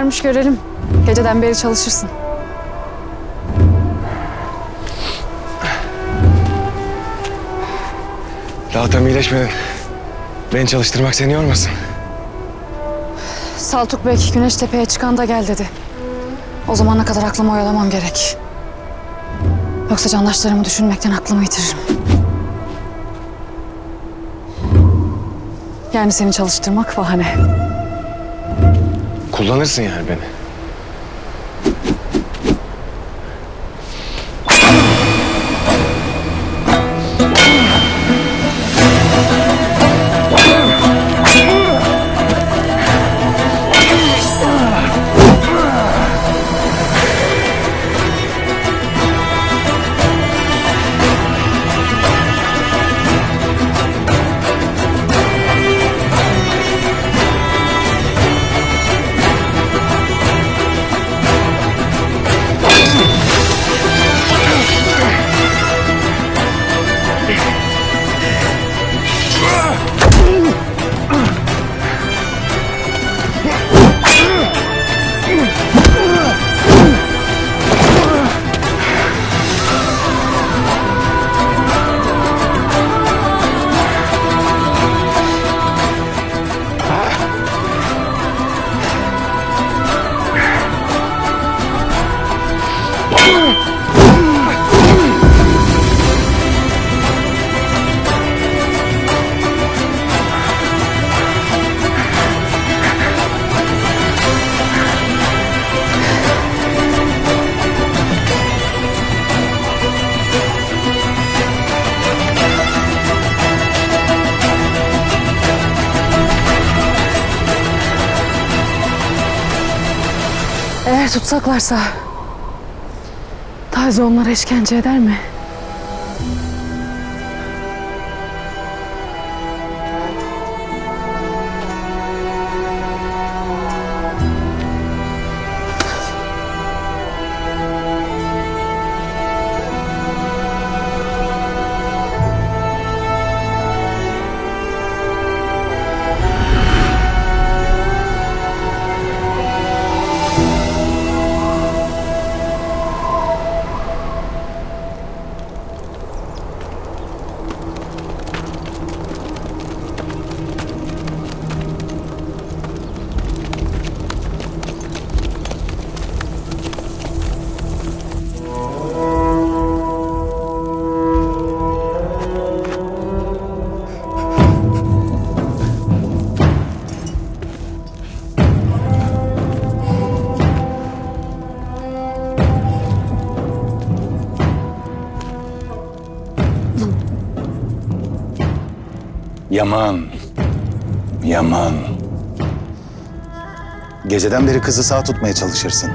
varmış görelim. Geceden beri çalışırsın. Daha tam iyileşmedin. Beni çalıştırmak seni yormasın. Saltuk Bey Güneş Tepe'ye çıkan da gel dedi. O zamana kadar aklımı oyalamam gerek. Yoksa candaşlarımı düşünmekten aklımı yitiririm. Yani seni çalıştırmak bahane. Kullanırsın yani beni. Tutsaklarsa Taze onlara işkence eder mi? Yaman. Yaman. Geceden beri kızı sağ tutmaya çalışırsın.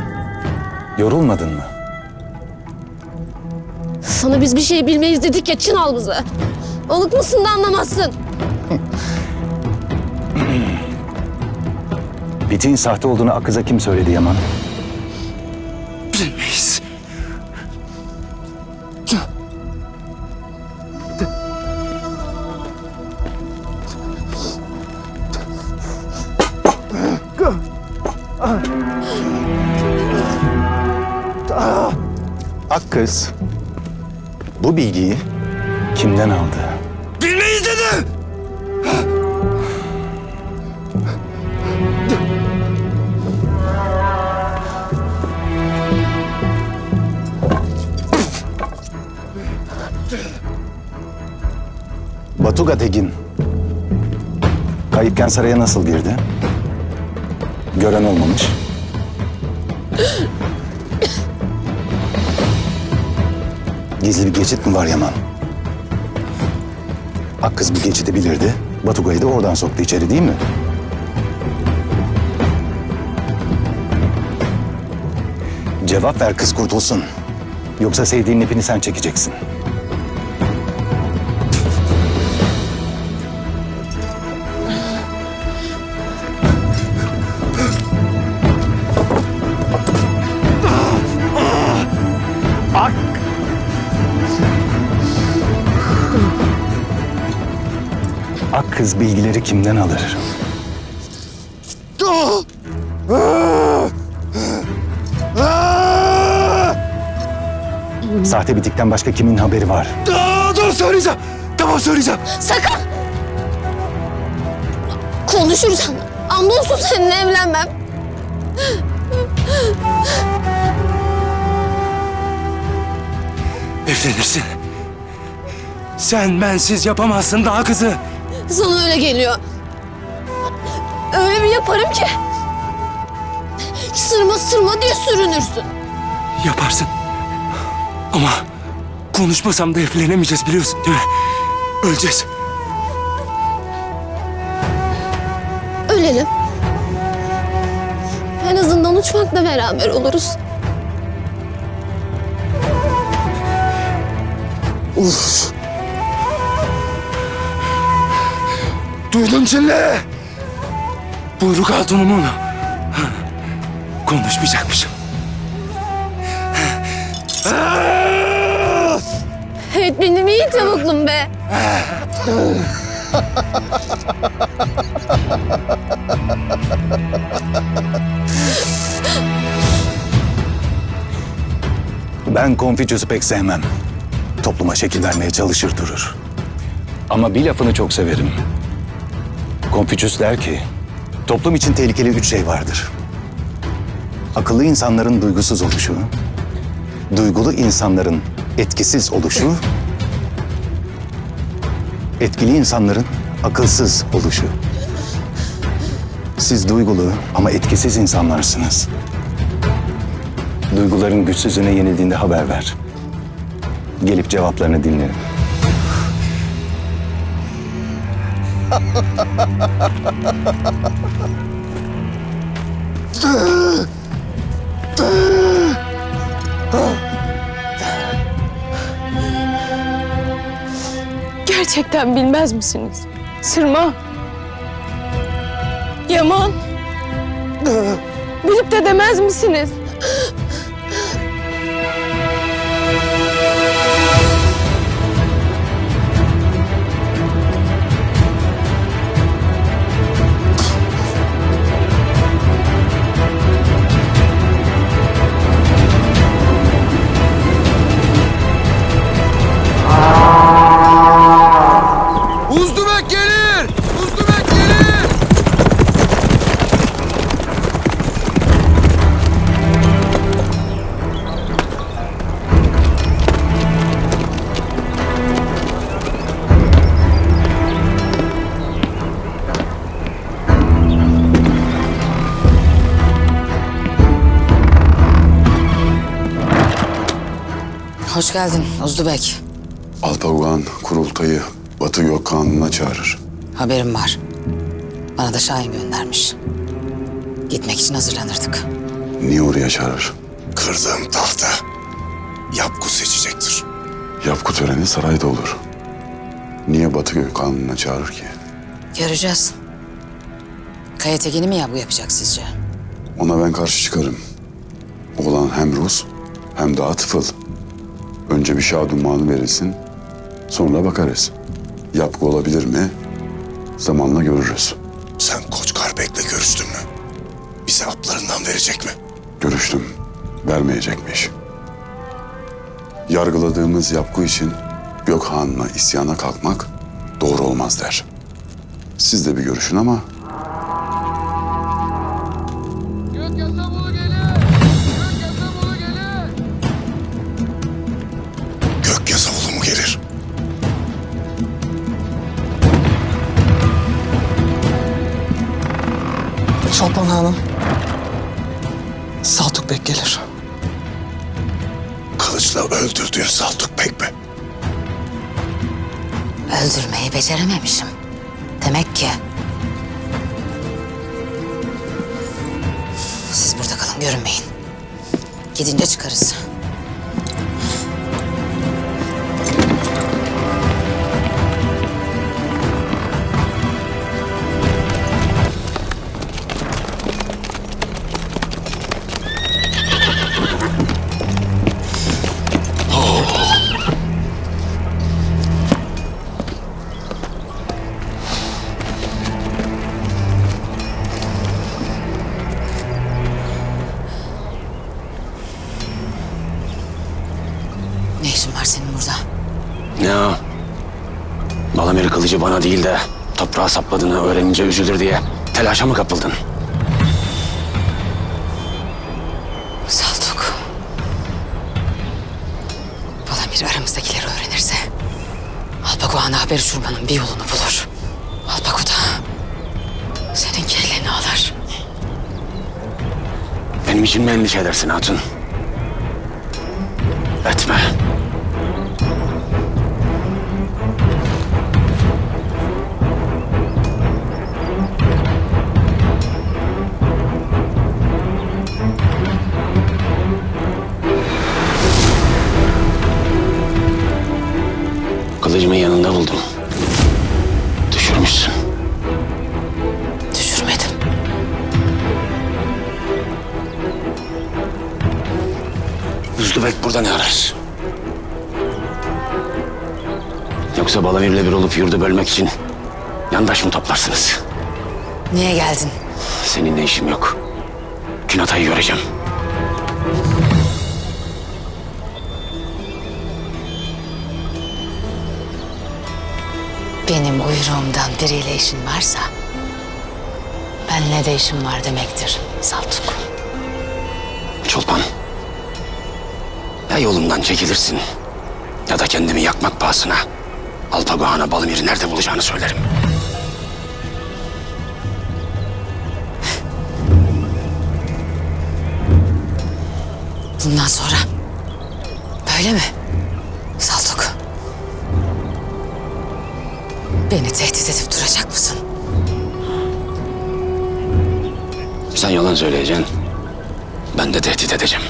Yorulmadın mı? Sana biz bir şey bilmeyiz dedik ya çın al bize. Balık mısın da anlamazsın. Bitin sahte olduğunu Akız'a kim söyledi Yaman? Bu bilgiyi kimden aldı? Bilmeyiz dedim. Batuga Tegin. Kayıpken saraya nasıl girdi? Gören olmamış. Gizli bir geçit mi var Yaman? Akkız bu geçidi bilirdi. Batuga'yı da oradan soktu içeri değil mi? Cevap ver kız kurtulsun. Yoksa sevdiğin ipini sen çekeceksin. Bilgileri kimden alır? Sahte bitikten başka kimin haberi var? Aa, dur söyleyeceğim. Tamam söyleyeceğim. Sakın! Konuşursan andolsun seninle evlenmem. Evlenirsin. Sen bensiz yapamazsın daha kızı. Sana öyle geliyor. Öyle bir yaparım ki. Sırma sırma diye sürünürsün. Yaparsın. Ama konuşmasam da evlenemeyeceğiz biliyorsun değil mi? Öleceğiz. Ölelim. En azından uçmakla beraber oluruz. Uf. Duydun Çille. Buyruk hatunumun. Konuşmayacakmışım. Evet benim iyi tavuklum be. Ben Konfüçyüs'ü pek sevmem. Topluma şekil vermeye çalışır durur. Ama bir lafını çok severim. Konfüçyüs der ki, toplum için tehlikeli üç şey vardır. Akıllı insanların duygusuz oluşu, duygulu insanların etkisiz oluşu, etkili insanların akılsız oluşu. Siz duygulu ama etkisiz insanlarsınız. Duyguların güçsüzüne yenildiğinde haber ver. Gelip cevaplarını dinlerim. Gerçekten bilmez misiniz? Sırma. Yaman. Bilip de demez misiniz? Geldin Uzdubek. Alpavuan kurultayı Batı Gökhan'ına çağırır. Haberim var. Bana da Şahin göndermiş. Gitmek için hazırlanırdık. Niye oraya çağırır? Kırdığım tahta Yapku seçecektir. Yapku töreni sarayda olur. Niye Batı Gökhan'ına çağırır ki? Göreceğiz. Kaya Tekin'i mi ya bu yapacak sizce? Ona ben karşı çıkarım. Oğlan hem Rus hem de atıfıl. Önce bir şadumanı verilsin, sonra bakarız. Yapku olabilir mi? Zamanla görürüz. Sen Koç Karbek'le görüştün mü? Bize haplarından verecek mi? Görüştüm, vermeyecekmiş. Yargıladığımız Yapku için Gökhan'la isyana kalkmak doğru olmaz der. Siz de bir görüşün ama görünmeyin. Gidince çıkarız. Bana değil de toprağa sapladığını öğrenince üzülür diye telaşa mı kapıldın? Saltuk. Balamir aramızdakileri öğrenirse Alpagoğan'a haber uçurmanın bir yolunu bulur. Alpago da senin kelleni alır. Benim için mi endişe edersin hatun? Etme. Kılıcımı Niye geldin? Seninle işim yok. Künatay'ı göreceğim. Benim uyruğumdan biriyle işin varsa benle de işim var demektir Saltuk. Çolpan. Ya yolumdan çekilirsin ya da kendimi yakmak pahasına Alpagohan'a Balamir'i nerede bulacağını söylerim. Bundan sonra böyle mi Saltuk? Beni tehdit edip duracak mısın? Sen yalan söyleyeceksin. Ben de tehdit edeceğim.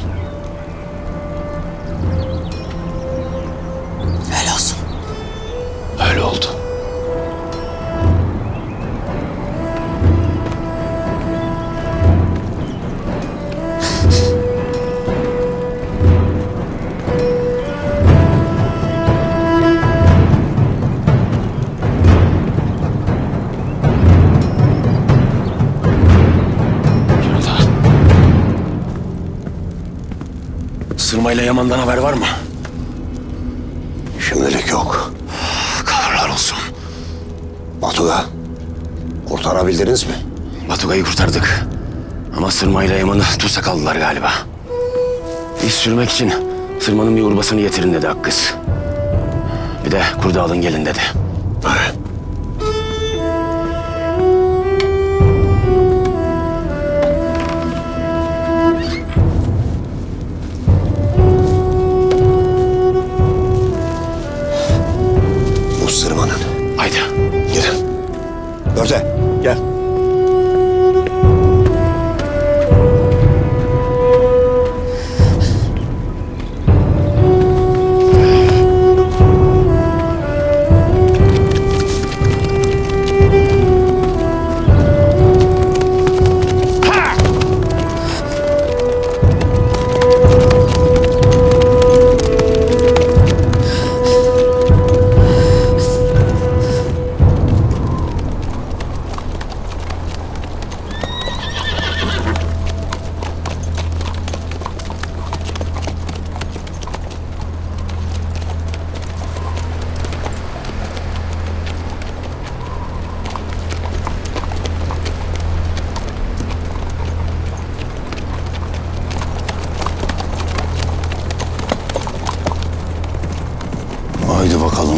İle Yaman'dan haber var mı? Şimdilik yok. Kahırlar olsun. Batuga, kurtarabildiniz mi? Batuga'yı kurtardık. Ama Sırma ile Yaman'ı tutsak aldılar galiba. İş sürmek için Sırma'nın bir urbasını getirin dedi Hakkız. Bir de kurdu alın gelin dedi. Örte, gel.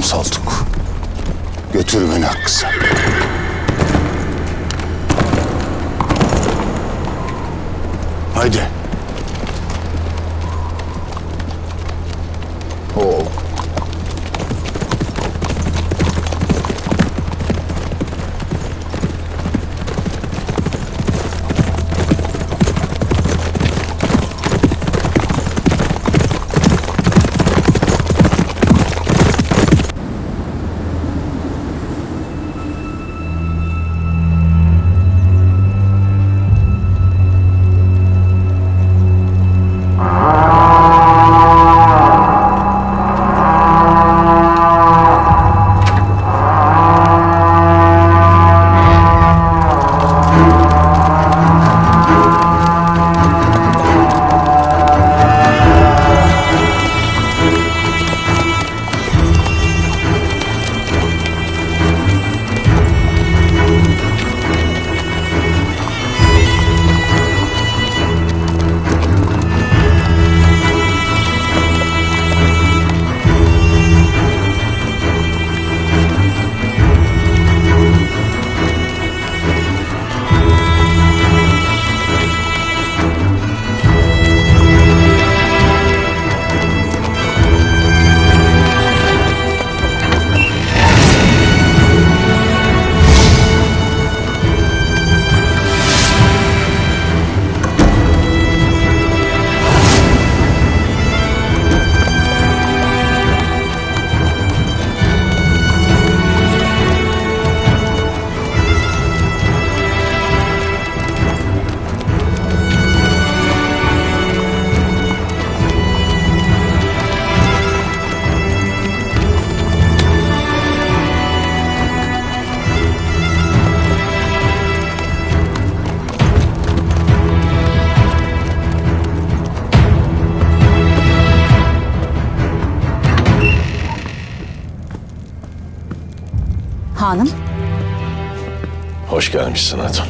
Saltuk. Götür beni Hakkı'sa. Haydi. Oo. Hoş gelmişsin Hatun.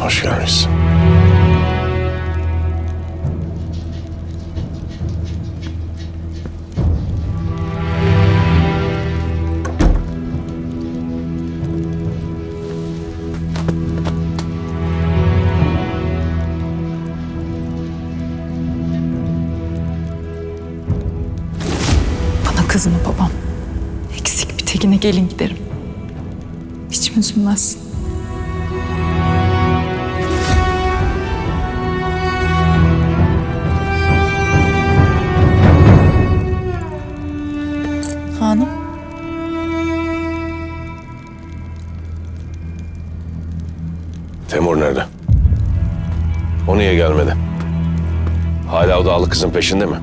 Hoş gelmişsin. Bana kızma babam. Tekine gelin giderim. Hiç mi üzülmezsin? Hanım, Temur nerede? O niye gelmedi? Hala o dağlı kızın peşinde mi?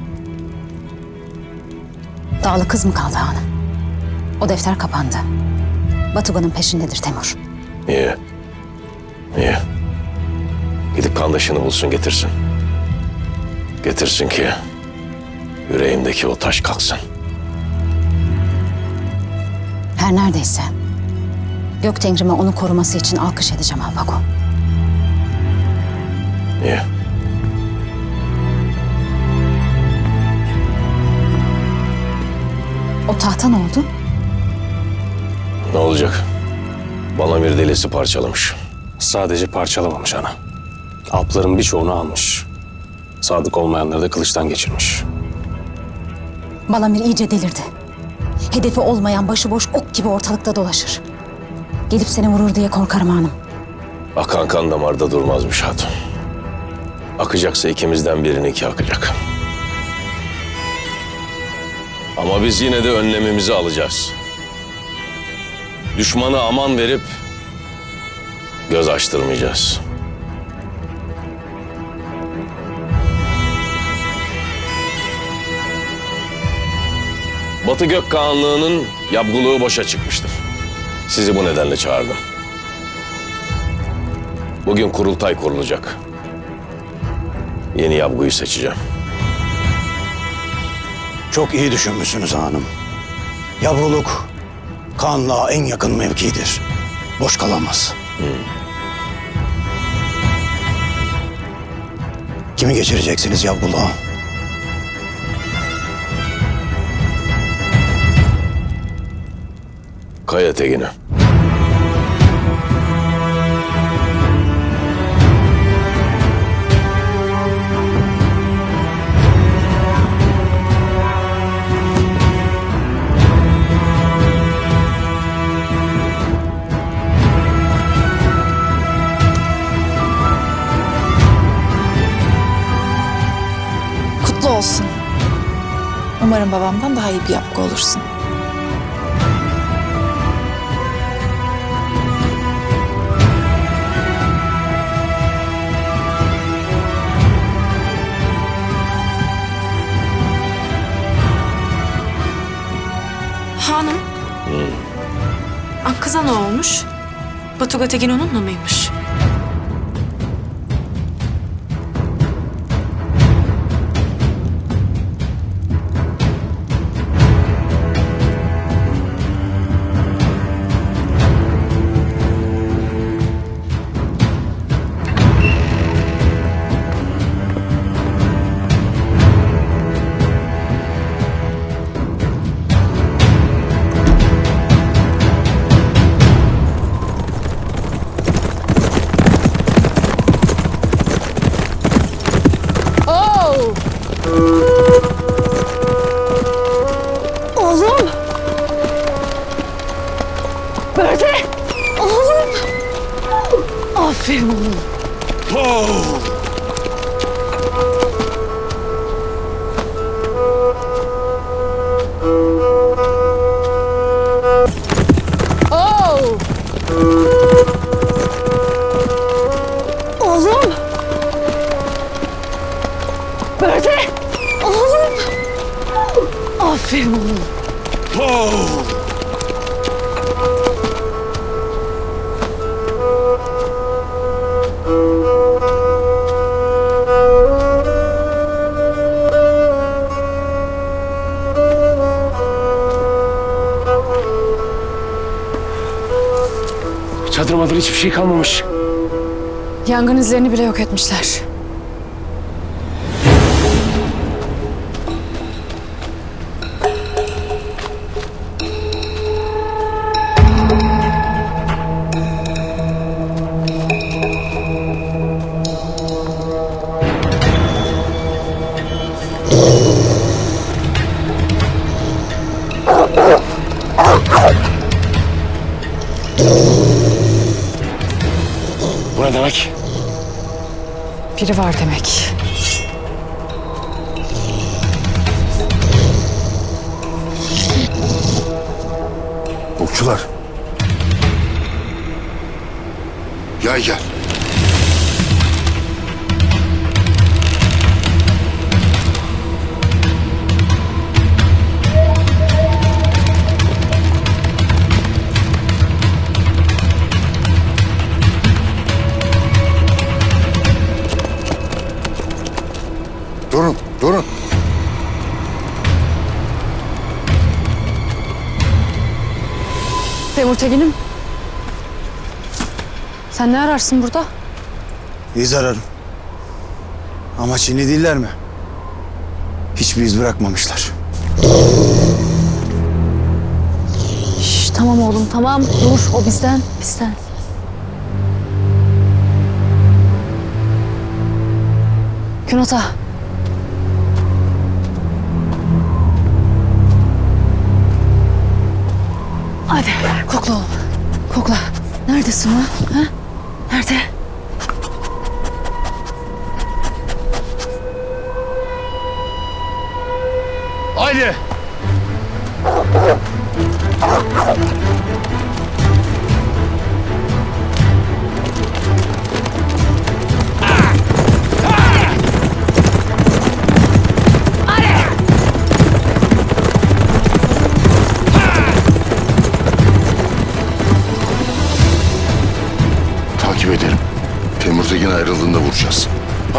dağlı kız mı kaldı hanım? O defter kapandı. Batugan'ın peşindedir Temur. İyi. İyi. Gidip kardeşini bulsun getirsin. Getirsin ki yüreğimdeki o taş kalksın. Her neredeyse. Gök Tengrime onu koruması için alkış edeceğim Alpago. İyi. O tahta ne oldu? Ne olacak? Balamir delisi parçalamış. Sadece parçalamamış ana. Alpların birçoğunu almış. Sadık olmayanları da kılıçtan geçirmiş. Balamir iyice delirdi. Hedefi olmayan başıboş ok gibi ortalıkta dolaşır. Gelip seni vurur diye korkarım hanım. Akan kan damarda durmazmış hatun. Akacaksa ikimizden birini akacak. Ama biz yine de önlemimizi alacağız. Düşmana aman verip göz açtırmayacağız. Batı Gök Kağanlığı'nın yapgılığı boşa çıkmıştır. Sizi bu nedenle çağırdım. Bugün kurultay kurulacak. Yeni yabguyu seçeceğim. Çok iyi düşünmüşsünüz hanım. Yavruluk kanlığa en yakın mevkidir. Boş kalamaz. Kimi geçireceksiniz yavruluğa? Kaya Tegin'i. Umarım babamdan daha iyi bir yapgı olursun. Hanım. Akkız'a ne olmuş? Batuga Tekin onunla mıymış? Yardırmadan hiçbir şey kalmamış. Yangın izlerini bile yok etmişler. Biri var demek. Okçular. Yay gel. Temur Tegin'im. Sen ne ararsın burada? İz ararım. Ama Çinli değiller mi? Hiçbir iz bırakmamışlar. Şş, tamam oğlum tamam. Dur o bizden. Bizden. Günota. Hadi kokla oğlum. Kokla. Neredesin lan? Ha? Nerede? Haydi.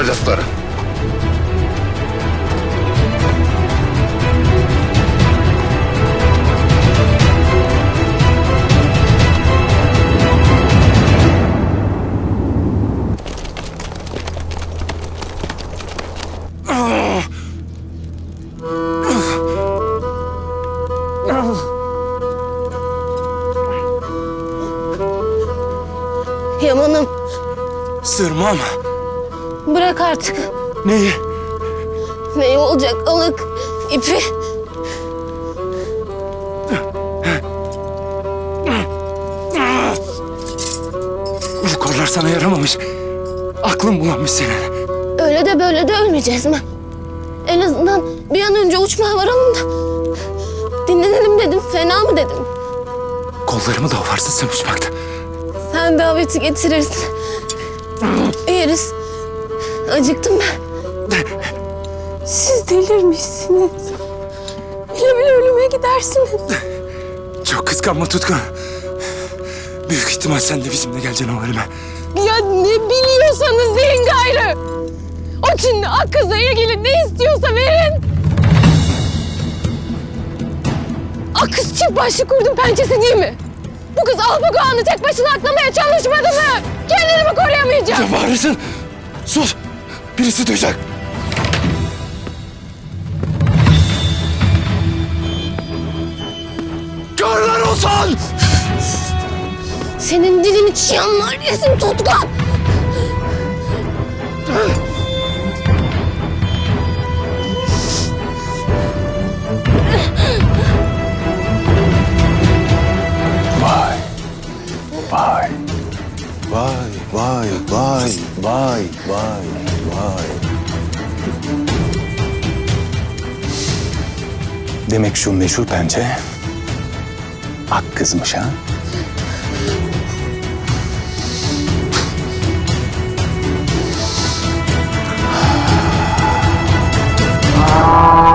Atlara. Yaman'ım Sırmam. Bırak artık. Neyi? Ne olacak alık, ipi. Bu kollar sana yaramamış. Aklın bulanmış senin. Öyle de böyle de ölmeyeceğiz mi? En azından bir an önce uçmaya varalım da. Dinlenelim dedim, fena mı dedim? Kollarımı da ovarsın sen uçmakta. Sen daveti getirirsin. Yeriz. Acıktım ben. Siz delirmişsiniz. Bile bile ölüme gidersiniz. Çok kıskanma Tutkun. Büyük ihtimal sen de bizimle geleceksin o halime. Ya ne biliyorsanız deyin gayrı. O Çinli ak kızla ilgili ne istiyorsa verin. Ak kız çift başlı kurdun pençesi değil mi? Bu kız Alpagoğan'ı tek başına aklamaya çalışmadı mı? Kendini mi koruyamayacak? Ne bağırırsın? Sus! Birisi duyacak. Körler olsun! Senin dilini çıyanlar yesin Tutkan. Vay. Vay. Vay vay vay vay vay Vay. Demek şu meşhur pençe ak kızmış ha? Ah.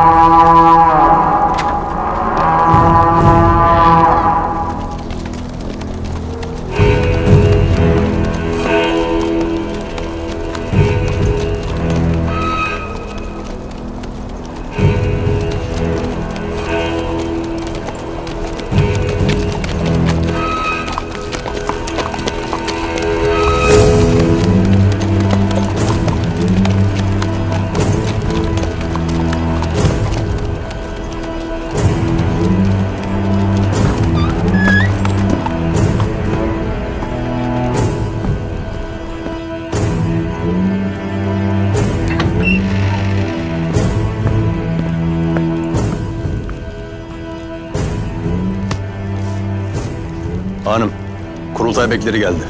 Kurultay bekleri geldi.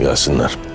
Gelsinler.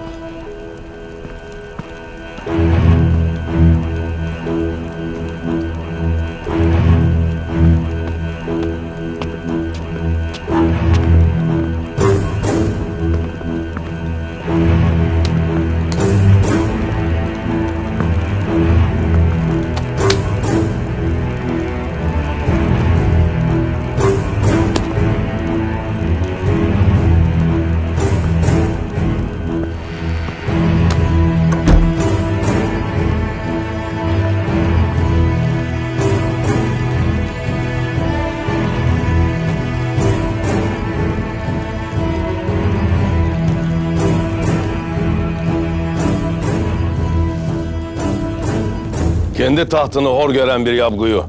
Kendi tahtını hor gören bir yabguyu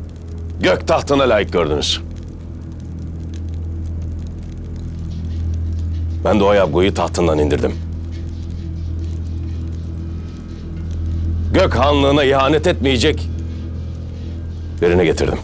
gök tahtına layık gördünüz. Ben de o yabguyu tahtından indirdim. Gök hanlığına ihanet etmeyecek birini getirdim.